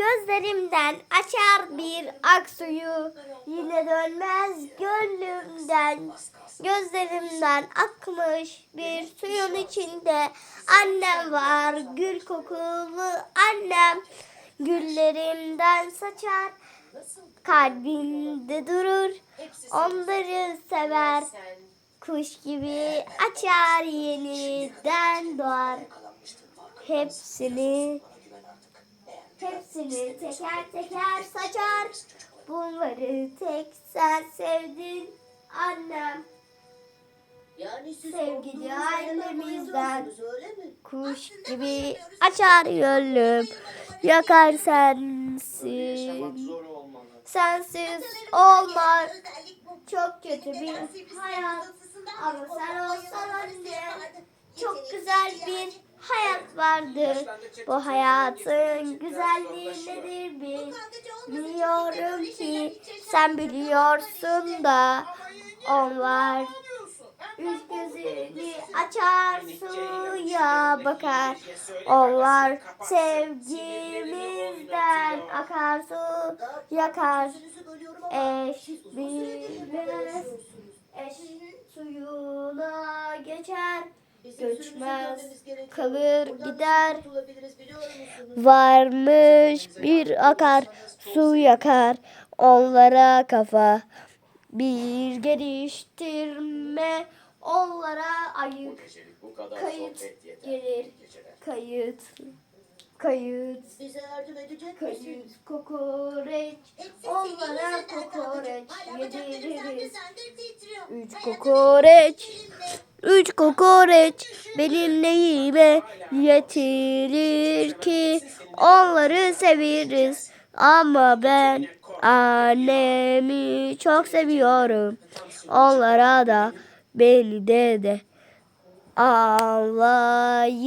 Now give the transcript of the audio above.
Gözlerimden açar bir aksuyu Yine dönmez gönlümden. Gözlerimden akmış bir suyun içinde. Annem var gül kokulu annem. Güllerimden saçar kalbimde durur. Onları sever kuş gibi açar yeniden doğar. Hepsini Hepsini teker teker saçar. Bunları tek sen sevdin annem. Yani siz Sevgili ailemizden. Kuş gibi açar gönlüm. Yakar sensin. Sensiz olmaz. Çok kötü bir hayat. Ama sen olsan anne. Çok güzel bir vardır. Bu hayatın güzelliği nedir bil. Biliyorum ki sen biliyorsun da onlar üç gözünü açar suya bakar. Onlar sevgimizden akar su yakar. Eş bilmez eş suyuna geçer. Göçmez, kalır, gider. Varmış bir akar su yakar. Onlara kafa. Bir geliştirme onlara kadar kayıt gelir. Kayıt kayıt. Kayıt kokoreç. Onlara kokoreç yediririz. Üç kokoreç Üç kokoreç benim neyime yetirir ki onları severiz. Ama ben annemi çok seviyorum. Onlara da beni de de ağlayın.